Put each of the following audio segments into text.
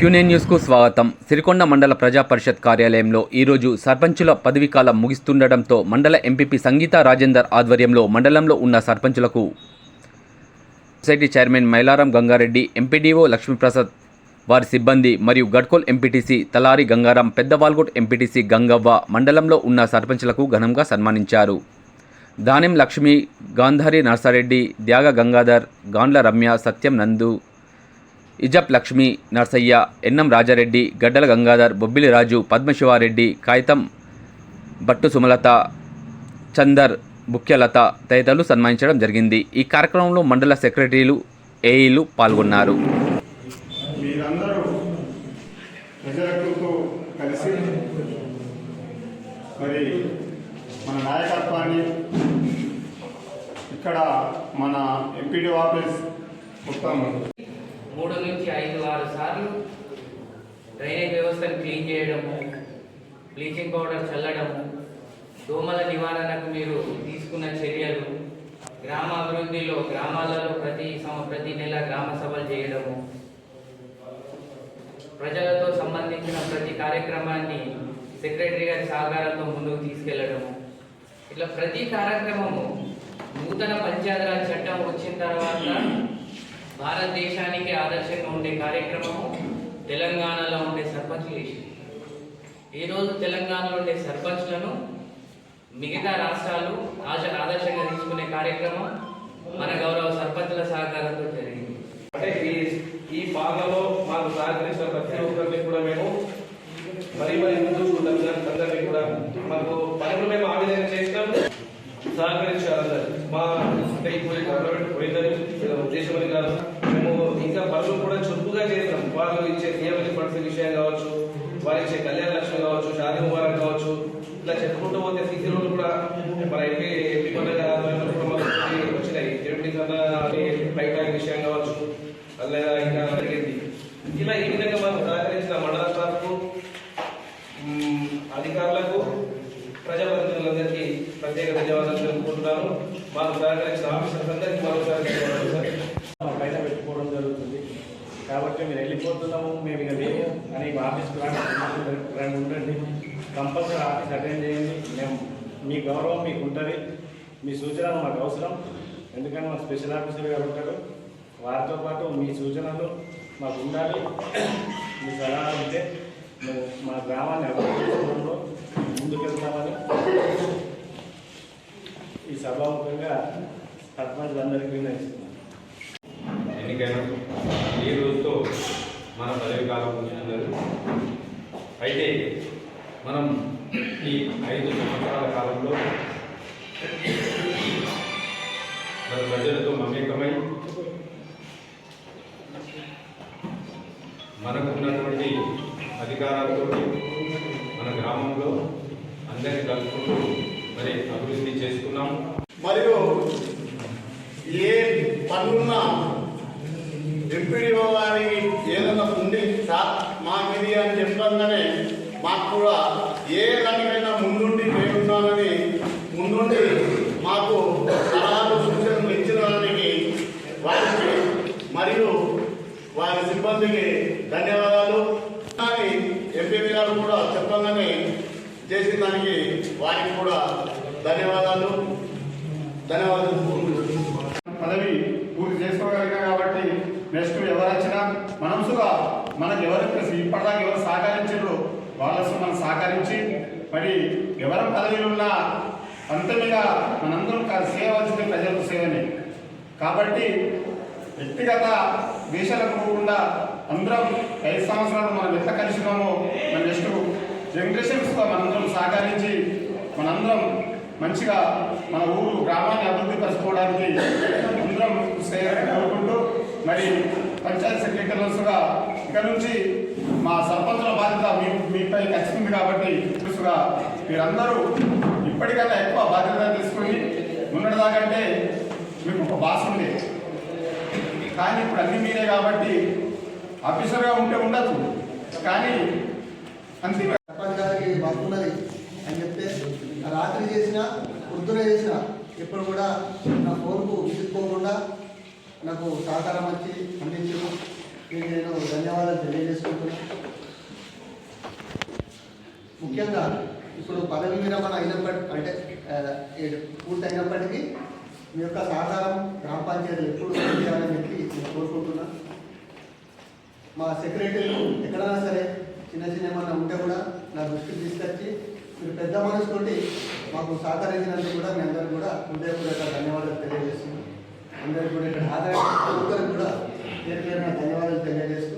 క్యూనే న్యూస్కు స్వాగతం. సిరికొండ మండల ప్రజా పరిషత్ కార్యాలయంలో ఈరోజు సర్పంచుల పదవీకాలం ముగిస్తుండటంతో మండల ఎంపీపీ సంగీత రాజేందర్ ఆధ్వర్యంలో మండలంలో ఉన్న సర్పంచులకు society chairman Mailaram Gangareddy MPDO Lakshmiprasad వారి సిబ్బంది మరియు గడ్కోల్ ఎంపీటీసీ తలారి గంగారాం పెద్దవాల్గొట్ ఎంపీటీసీ గంగవ్వ మండలంలో ఉన్న సర్పంచులకు ఘనంగా సన్మానించారు. దానెం లక్ష్మి గాంధారి నర్సారెడ్డి త్యాగ గంగాధర్ గాండ్ల రమ్య సత్యం నందు ఇజప్ లక్ష్మి నర్సయ్య ఎన్నం రాజారెడ్డి గడ్డల గంగాధర్ బొబ్బిలి రాజు పద్మశివారెడ్డి కాగితం బట్టు సుమలత చందర్ బుక్యలత తదితరులు సన్మానించడం జరిగింది. ఈ కార్యక్రమంలో మండల సెక్రటరీలు ఏఈలు పాల్గొన్నారు. మరి మన నాయకత్వాన్ని ఇక్కడ మన ఎంపీడీ ఆఫీస్ మొత్తం మూడు నుంచి ఐదు ఆరు సార్లు డ్రైనేజ్ వ్యవస్థను క్లీన్ చేయడము బ్లీచింగ్ పౌడర్ చల్లడము దోమల నివారణకు మీరు తీసుకున్న చర్యలు గ్రామ అభివృద్ధిలో గ్రామాలలో ప్రతి సం- ప్రతి నెల గ్రామ సభలు చేయడము ప్రజలతో సంబంధించిన ప్రతి కార్యక్రమాన్ని సెక్రటరీ గారి సహకారంతో ముందుకు తీసుకెళ్ళడము. ఇట్లా ప్రతి కార్యక్రమము నూతన పంచాయతీరాజ్ చట్టం వచ్చిన తర్వాత భారతదేశానికి ఆదర్శంగా ఉండే కార్యక్రమము తెలంగాణలో ఉండే సర్పంచ్లు చేసింది. ఈరోజు తెలంగాణలో ఉండే సర్పంచ్లను మిగతా రాష్ట్రాలు ఆశ ఆదర్శంగా తీసుకునే కార్యక్రమం మన గౌరవ సర్పంచ్ల సహకారంతో జరిగింది. అంటే ఈ ఈ పాలనలో మాకు సహకరించిన ప్రతి ఒక్కరిని కూడా మేము మరి మరి ముందుకు అందరినీ కూడా మాకు పనులు మేము ఆ విధంగా చేసినాం సహకరించారు అందరు మా అంటే ఇప్పుడు గవర్నమెంట్ పోయిందని ఉద్దేశం అని కాదు మేము ఇంకా పనులు కూడా చురుకుగా చేసినాం వాళ్ళు ఇచ్చే నియమిత పడుతున్న విషయం కావచ్చు వారు ఇచ్చే కళ్యాణ లక్ష్మి కావచ్చు షాదీ ముబారక్ కావచ్చు ఇట్లా చెప్పుకుంటూ పోతే సీసీ రోడ్లు కూడా మన ఎంపీ ఎంపీ కొండ గారి ఆధ్వర్యంలో కూడా మనకు వచ్చినాయి ఎంపీ కన్నా బయట విషయం కావచ్చు లేదా ఇంకా జరిగింది ఇలా ఈ విధంగా మనం సహకరించిన మండల స్టాఫ్కు అధికారులకు ప్రజాప్రతినిధులందరికీ ప్రత్యేక ధన్యవాదాలు తెలుపుకుంటున్నాను. మాకు సహకరించిన ఆఫీసర్స్ అందరికీ మరోసారి ధన్యవాదాలు బయట పెట్టుకోవడం జరుగుతుంది. కాబట్టి మీరు వెళ్ళిపోతున్నాము. మేము ఇక లేము అని ఆఫీస్కి రాండి రండి ఉండండి. కంపల్సరీ ఆఫీస్ అటెండ్ చేయండి. మేము మీ గౌరవం మీకు ఉంటుంది. మీ సూచన మాకు అవసరం. ఎందుకంటే మాకు స్పెషల్ ఆఫీసర్గా గారు ఉంటారు వారితో పాటు మీ సూచనలు మాకు ఉండాలి మీ సలహాలు ఉంటే మేము మా గ్రామాన్ని అభివృద్ధి ముందుకెళ్తామని ఈ సభాముఖంగా సర్పంచ్ అందరికీ విన్నవిస్తున్నాను ఎన్నికైనా ఈ రోజుతో మన పదవి కాలం ముగిస్తున్నారు అయితే మనం ఈ ఐదు సంవత్సరాల కాలంలో మన ప్రజలతో మమేకమై మనకు ఉన్నటువంటి అధికారాలతో మన గ్రామంలో అందరినీ కలుపుకుంటూ మరి అభివృద్ధి చేసుకున్నాం. మరియు ఏ పనున్నా ఎంపీడీఓ గారికి ఏదైనా ఉంది సార్ మాకు ఇది అని చెప్పగానే మాకు కూడా ఏ దానికైనా ముందుండి నేనున్నానని ముందుండి మాకు సలహాలు సూచనలు ఇచ్చిన దానికి వారికి మరియు వారి సిబ్బందికి ధన్యవాదాలు. ఎంపీ గారు కూడా చెప్పగానే చేసిన దానికి వారికి కూడా ధన్యవాదాలు. ధన్యవాదాలు. పదవి పూర్తి చేసుకోగలిగాం కాబట్టి నెక్స్ట్ ఎవరు వచ్చినా మనసుగా మనకు ఎవరు ఇప్పటిదాకా ఎవరు సహకరించారో వాళ్ళతో మనం సహకరించి మరి ఎవరి పదవిలో ఉన్నా అంతమిగా మనందరం కా- ప్రజలకు సేవనే. కాబట్టి వ్యక్తిగత దేశాలకు పోకుండా అందరం ఐదు సంవత్సరాలు మనం ఎంత కలిసినామో మన నెక్స్ట్ జనరేషన్స్తో మనందరం సహకరించి మనందరం మంచిగా మన ఊరు గ్రామాన్ని అభివృద్ధి పరచుకోవడానికి అందరం చేయాలని కోరుకుంటూ మరి పంచాయతీ సెక్రటరీలుగా ఇక్కడ నుంచి మా సర్పంచుల బాధ్యత మీ మీపై ఖచ్చితంది కాబట్టి తెలుసుగా మీరందరూ ఇప్పటికన్నా ఎక్కువ బాధ్యత తీసుకుని ఉన్నదాకంటే మీకు ఒక బాస్ ఉంది. కానీ ఇప్పుడు అన్ని మీరే కాబట్టి ఆఫీసర్గా ఉంటే ఉండదు. కానీ అంతే. సర్పంచ్ గారికి అని చెప్తే రాత్రి చేసిన పొద్దున చేసిన ఇప్పుడు కూడా నా ఫోన్కు విసుక్కోకుండా నాకు సహకారం వచ్చి అందించారు. మీకు నేను ధన్యవాదాలు తెలియజేసుకుంటున్నాను ముఖ్యంగా ఇప్పుడు పదవి విరమణ అయినప్పటి అంటే పూర్తయినప్పటికీ మీ యొక్క సహకారం గ్రామ పంచాయతీ ఎప్పుడు చేయాలని చెప్పి నేను కోరుకుంటున్నాను మా సెక్రటరీలు ఎక్కడైనా సరే చిన్న చిన్న ఏమన్నా ఉంటే కూడా నా దృష్టికి తీసుకొచ్చి మీరు పెద్ద మనసుతోటి మాకు సహకరించినందుకు కూడా మీ అందరికీ కూడా హృదయపూర్వక ధన్యవాదాలు తెలియజేస్తున్నాను అందరికీ కూడా ఇక్కడ ఆదాయం ఒక్కరికి కూడా పేరు పేరున ధన్యవాదాలు తెలియజేస్తూ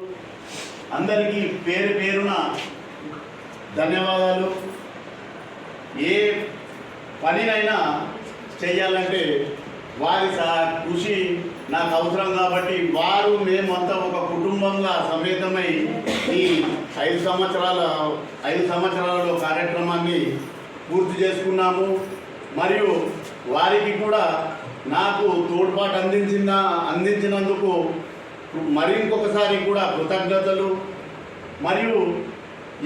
అందరికీ పేరు పేరున ధన్యవాదాలు. ఏ పనినైనా చేయాలంటే వారి సా కృషి నాకు అవసరం కాబట్టి వారు మేమంతా ఒక కుటుంబంగా సమేతమై ఈ ఐదు సంవత్సరాల ఐదు సంవత్సరాలలో కార్యక్రమాన్ని పూర్తి చేసుకున్నాము. మరియు వారికి కూడా నాకు తోడ్పాటు అందించిన అందించినందుకు మరి ఇంకొకసారి కూడా కృతజ్ఞతలు. మరియు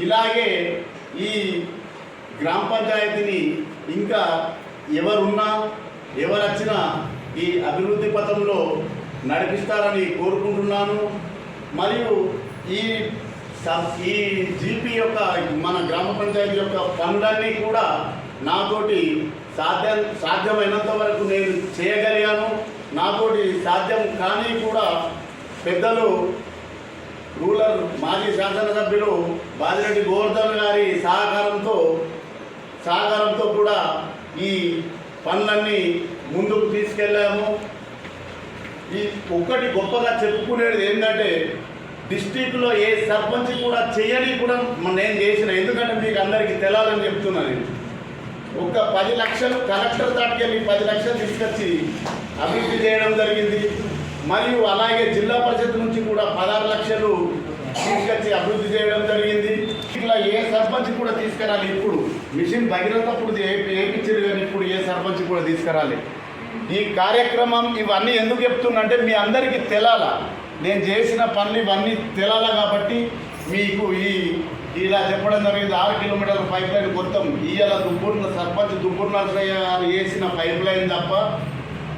ఇలాగే ఈ గ్రామ పంచాయతీని ఇంకా ఎవరున్నా ఎవరు వచ్చినా ఈ అభివృద్ధి పథంలో నడిపిస్తారని కోరుకుంటున్నాను. మరియు ఈ ఈ జీపీ యొక్క మన గ్రామ పంచాయతీ యొక్క పనులన్నీ కూడా నాతోటి సాధ్యం సాధ్యమైనంత వరకు నేను చేయగలిగాను. నాతోటి సాధ్యం కానీ కూడా పెద్దలు రూరల్ మాజీ శాసనసభ్యులు బాలిరెడ్డి గోవర్ధన్ గారి సహకారంతో సహకారంతో కూడా ఈ పనులన్నీ ముందుకు తీసుకెళ్ళాము. ఈ ఒక్కటి గొప్పగా చెప్పుకునేది ఏంటంటే డిస్టిక్లో ఏ సర్పంచ్ కూడా చేయని కూడా నేను చేసిన ఎందుకంటే మీకు అందరికీ తెలాలని చెప్తున్నాను ఒక పది లక్షలు కలెక్టర్ దాటికెళ్ళి పది లక్షలు తీసుకొచ్చి అభివృద్ధి చేయడం జరిగింది. మరియు అలాగే జిల్లా పరిషత్ నుంచి కూడా పదహారు లక్షలు తీసుకొచ్చి అభివృద్ధి చేయడం జరిగింది. ఇట్లా ఏ సర్పంచ్ కూడా తీసుకురాలి ఇప్పుడు. మిషన్ భగీరథప్పుడు ఏపించారు కానీ ఇప్పుడు ఏ సర్పంచ్ కూడా తీసుకురాలి. ఈ కార్యక్రమం ఇవన్నీ ఎందుకు చెప్తున్నంటే మీ అందరికీ తెలాల. నేను చేసిన పనులు ఇవన్నీ తెలాల కాబట్టి మీకు ఈ ఇలా చెప్పడం జరిగింది. ఆరు కిలోమీటర్ల పైప్ లైన్ మొత్తం ఇవాళ దుబ్బున్న సర్పంచ్ దుబ్బూరు నరసయ్య గారు వేసిన పైప్ లైన్ తప్ప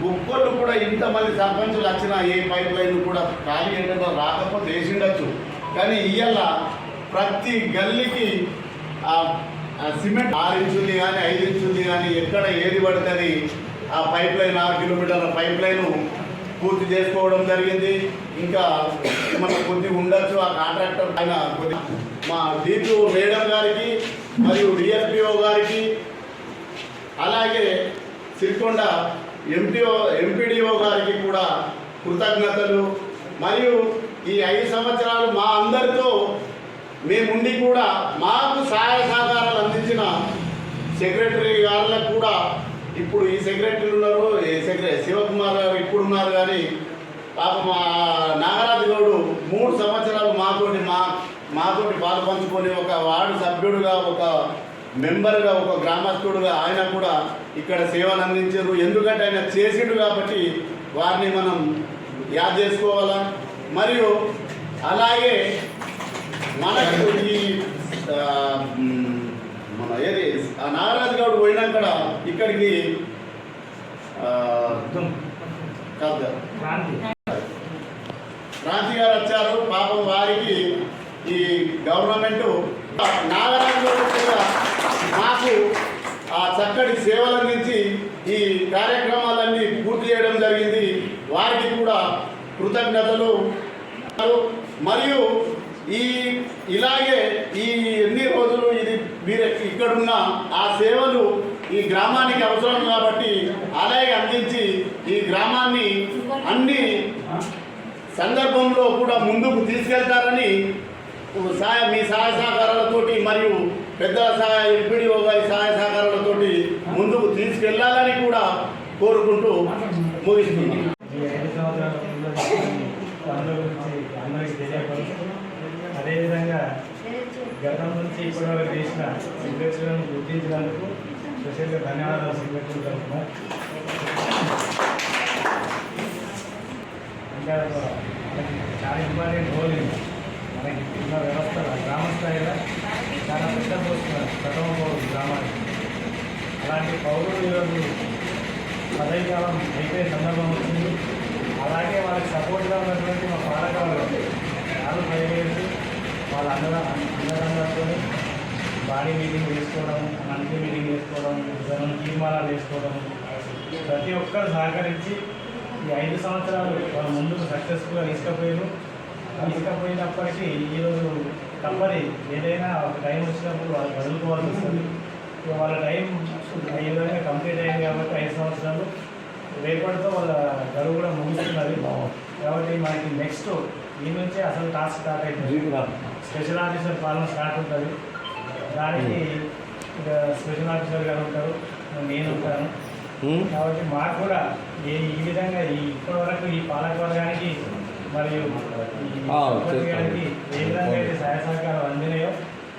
ఒక్కళ్ళు కూడా ఇంతమంది సర్పంచులు వచ్చిన ఏ పైప్ లైన్ కూడా ఖాళీ ఏంటంటే రాకపోతే వేసిండొచ్చు. కానీ ఇవాళ ప్రతి గల్లీకి ఆ సిమెంట్ ఆరు ఇంచుది కానీ ఐదు ఇంచుది కానీ ఎక్కడ ఏది పడుతుంది ఆ పైప్ లైన్ ఆరు కిలోమీటర్ల పైప్ లైన్ పూర్తి చేసుకోవడం జరిగింది. ఇంకా ఏమన్నా కొద్ది ఉండొచ్చు ఆ కాంట్రాక్టర్ ఆయన కొద్ది. మా డీపీఓ మేడం గారికి మరియు డిఎస్పిఓ గారికి అలాగే సిరికొండ ఎంపీఓ ఎంపీడీఓ గారికి కూడా కృతజ్ఞతలు. మరియు ఈ ఐదు సంవత్సరాలు మా అందరితో మేముండి కూడా మాకు సహాయ సహకారాలు అందించిన సెక్రటరీ గారులకు కూడా ఇప్పుడు ఈ సెక్రటరీ ఉన్నారు. ఈ సెక్రటరీ శివకుమార్ గారు ఇప్పుడు ఉన్నారు కానీ పాప మా నాగరాజు గౌడు మూడు సంవత్సరాలు మాతోటి మా మాతోటి పాలు పంచుకొని ఒక వార్డు సభ్యుడుగా ఒక మెంబర్గా ఒక గ్రామస్తుడుగా ఆయన కూడా ఇక్కడ సేవలు అందించారు ఎందుకంటే ఆయన చేసిండు కాబట్టి వారిని మనం యాద్ చేసుకోవాలా? మరియు అలాగే మనకు ఈ మన ఏది? ఆ నాగరాజు గౌడ్ పోయినాక ఇక్కడికి. క్రాంతి. గారు వచ్చారు. పాపం వారికి ఈ గవర్నమెంట్ నాగరాజు గారు కూడా నాకు ఆ చక్కటి సేవలందించి ఈ కార్యక్రమాలన్నీ పూర్తి చేయడం జరిగింది. వారికి కూడా కృతజ్ఞతలు. మరియు ఈ ఇలాగే ఈ ఎన్ని రోజులు ఇది మీరు ఇక్కడున్న ఆ సేవలు ఈ గ్రామానికి అవసరం కాబట్టి అలాగే అందించి ఈ గ్రామాన్ని అన్ని సందర్భంలో కూడా ముందుకు తీసుకెళ్తారని సహాయ మీ సహాయ సహకారాలతోటి మరియు పెద్ద సహాయ ఎంపీడీఓ గారి సహాయ సహకారాలతో ముందుకు తీసుకెళ్ళాలని కూడా కోరుకుంటూ ముగిస్తున్నాను ఐదు అదేవిధంగా గతం నుంచి ఇప్పటి వరకు చేసిన గుర్తించినందుకు స్పెషల్గా ధన్యవాదాలు సెక్రటరీ తరఫున ఇంకా మనకి చాలా ఇంపార్టెంట్ రోల్ మనకి ఉన్న వ్యవస్థ గ్రామ స్థాయిలో చాలా పెద్ద పోస్తున్నారు ప్రథమ గ్రామానికి అలాంటి పౌరులు ఈరోజు పదవి కాలం అయిపోయే సందర్భం వచ్చింది అలాగే వాళ్ళకి సపోర్ట్గా ఉన్నటువంటి మా పాలకాలు వాళ్ళు పైవేసి వాళ్ళ అందరూ అందరందరితో బాడీ మీటింగ్ వేసుకోవడం మంత్లీ మీటింగ్ వేసుకోవడం జనం తీర్మానాలు వేసుకోవడం ప్రతి ఒక్కరు సహకరించి ఈ ఐదు సంవత్సరాలు వాళ్ళ ముందుకు సక్సెస్ఫుల్గా తీసుకపోయారు తీసుకపోయినప్పటికీ ఈరోజు తప్పని ఏదైనా ఒక టైం వచ్చినప్పుడు వాళ్ళు వదులుకోవాల్సి వస్తుంది. వాళ్ళ టైం ఈ విధంగా కంప్లీట్ అయింది కాబట్టి ఐదు సంవత్సరాలు. రేపటితో వాళ్ళ గడువు కూడా ముగుస్తున్నది. కాబట్టి మనకి నెక్స్ట్ ఈ నుంచే అసలు టాస్క్ స్టార్ట్ అవుతుంది స్పెషల్ ఆఫీసర్ పాలన స్టార్ట్ ఉంటుంది. దానికి ఇక స్పెషల్ ఆఫీసర్ గారు ఉంటారు. నేను ఉంటాను. కాబట్టి మాకు కూడా ఈ ఈ విధంగా ఈ ఇప్పటివరకు ఈ పాలక వర్గానికి మరియు ఏ విధంగా అయితే సహాయ సహకారం అందినాయో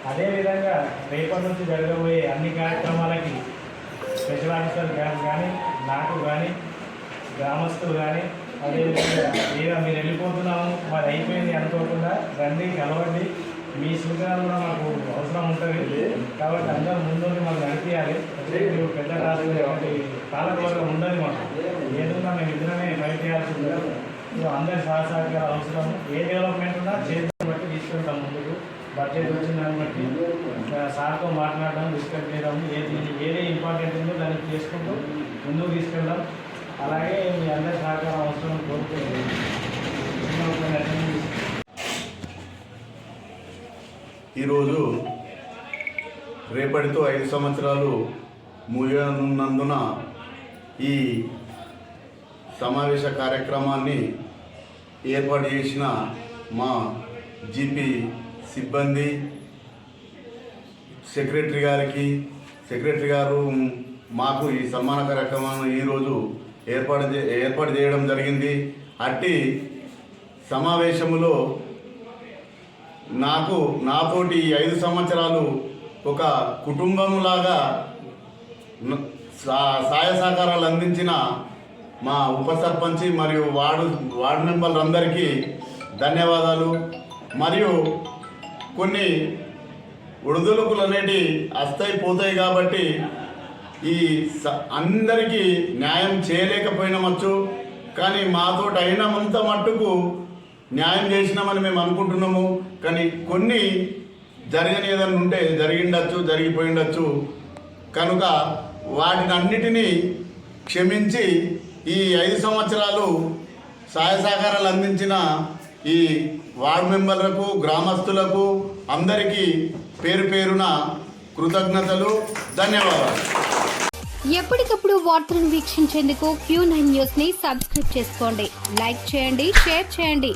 అదే విధంగా రేపటి నుంచి జరగబోయే అన్ని కార్యక్రమాలకి స్పెషల్ ఆఫీసర్ గారు కానీ నాకు కానీ గ్రామస్తులు కానీ అదేవిధంగా లేదా మీరు వెళ్ళిపోతున్నాము మరి అయిపోయింది అనుకోకుండా రండి కలవండి. మీ సూచనలు కూడా మాకు అవసరం ఉంటుంది. కాబట్టి అందరూ ముందుండి మాకు నడిపించాలి మీరు పెద్ద రాష్ట్రం పాలకవర్గం ఉండదు మాకు. ఏదన్నా మేము ఇద్దరమే బయట చేయాల్సి ఉంటుంది అందరి సహసహకారం అవసరం. ఏ డెవలప్మెంట్ ఉన్నా చేద్దాం బట్టి తీసుకెళ్తాం ముందుకు. బడ్జెట్ వచ్చిన దాన్ని బట్టి. సార్తో మాట్లాడడం డిస్కస్ చేయడం ఏది ఏది ఇంపార్టెంట్ ఉందో దాన్ని చేసుకుంటూ ముందుకు తీసుకెళ్దాం. అలాగే మీ అందరి సహకారం అవసరం కోరుకుంటుంది ఈరోజు రేపటితో ఐదు సంవత్సరాలు ముగియనున్నందున ఈ సమావేశ కార్యక్రమాన్ని ఏర్పాటు చేసిన మా జీపీ సిబ్బంది సెక్రటరీ గారికి సెక్రటరీ గారు మాకు ఈ సమ్మాన కార్యక్రమాన్ని ఈరోజు ఏర్పాటు ఏర్పాటు చేయడం జరిగింది. అట్టి సమావేశంలో నాకు నాతోటి ఐదు సంవత్సరాలు ఒక కుటుంబంలాగా సా- సహాయ సహకారాలు అందించిన మా ఉప సర్పంచి మరియు వార్డు వార్డు మెంబర్లందరికీ ధన్యవాదాలు. మరియు కొన్ని ఉడుదలుపులు అనేటి అస్తాయి పోతాయి కాబట్టి ఈ స- అందరికీ న్యాయం చేయలేకపోయినామచ్చు. కానీ మాతో అయినంత మట్టుకు న్యాయం చేసినామని మేము అనుకుంటున్నాము. కానీ కొన్ని జరగని ఏదైనా ఉంటే జరిగిండొచ్చు జరిగిపోయిండొచ్చు. కనుక వాటిని అన్నిటినీ క్షమించి ఈ ఐదు సంవత్సరాలు సహాయ సహకారాలు అందించిన ఈ వార్డ్ మెంబర్లకు గ్రామస్తులకు అందరికీ పేరు పేరున కృతజ్ఞతలు ధన్యవాదాలు. ఎప్పటికప్పుడు వార్తలను వీక్షించేందుకు క్యూ నైన్ న్యూస్ని సబ్స్క్రైబ్ చేసుకోండి. లైక్ చేయండి షేర్ చేయండి.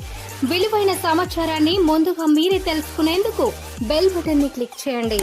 విలువైన సమాచారాన్ని ముందుగా మీరే తెలుసుకునేందుకు బెల్ బటన్ని క్లిక్ చేయండి.